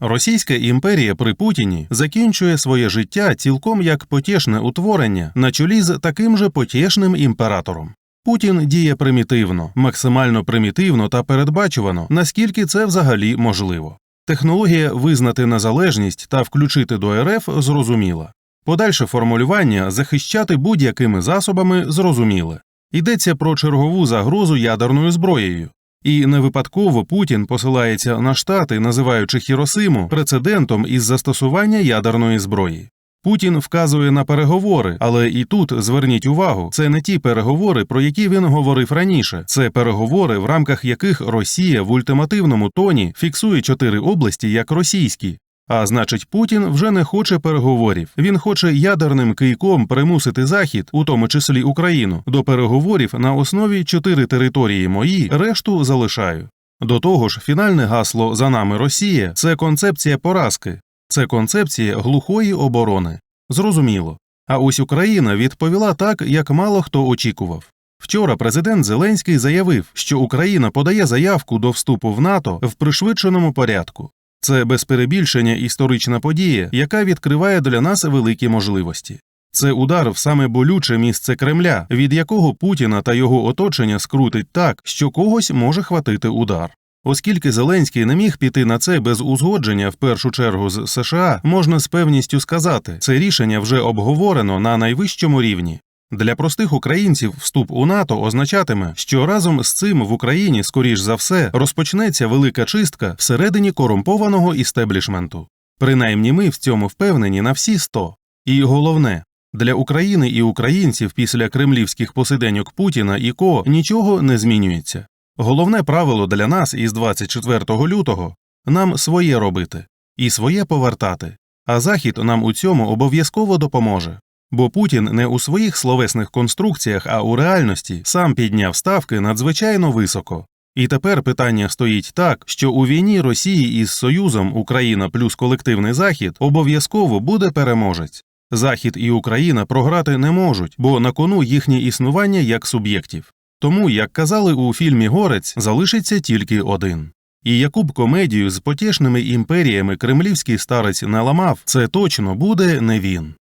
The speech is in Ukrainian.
Російська імперія при Путіні закінчує своє життя цілком як потішне утворення на чолі з таким же потішним імператором. Путін діє примітивно, максимально примітивно та передбачувано, наскільки це взагалі можливо. Технологія визнати незалежність та включити до РФ зрозуміла. Подальше формулювання захищати будь-якими засобами зрозуміле. Йдеться про чергову загрозу ядерною зброєю. І не випадково Путін посилається на штати, називаючи Хіросиму прецедентом із застосування ядерної зброї. Путін вказує на переговори, але і тут зверніть увагу, це не ті переговори, про які він говорив раніше. Це переговори, в рамках яких Росія в ультимативному тоні фіксує чотири області як російські. А значить, Путін вже не хоче переговорів. Він хоче ядерним кийком примусити Захід, у тому числі Україну, до переговорів на основі чотири території мої, решту залишаю. До того ж, фінальне гасло за нами Росія це концепція поразки, це концепція глухої оборони. Зрозуміло. А ось Україна відповіла так, як мало хто очікував. Вчора президент Зеленський заявив, що Україна подає заявку до вступу в НАТО в пришвидшеному порядку. Це без перебільшення історична подія, яка відкриває для нас великі можливості. Це удар в саме болюче місце Кремля, від якого Путіна та його оточення скрутить так, що когось може хватити удар. Оскільки Зеленський не міг піти на це без узгодження в першу чергу з США, можна з певністю сказати, це рішення вже обговорено на найвищому рівні. Для простих українців вступ у НАТО означатиме, що разом з цим в Україні, скоріш за все, розпочнеться велика чистка всередині корумпованого істеблішменту. Принаймні ми в цьому впевнені на всі 100. І головне, для України і українців після кремлівських посиденьок Путіна і Ко нічого не змінюється. Головне правило для нас із 24 лютого нам своє робити і своє повертати, а Захід нам у цьому обов'язково допоможе. Бо Путін не у своїх словесних конструкціях, а у реальності сам підняв ставки надзвичайно високо. І тепер питання стоїть так, що у війні Росії із Союзом Україна плюс колективний Захід обов'язково буде переможець. Захід і Україна програти не можуть, бо на кону їхнє існування як суб'єктів. Тому, як казали у фільмі Горець, залишиться тільки один. І яку б комедію з потішними імперіями кремлівський старець не ламав, це точно буде не він.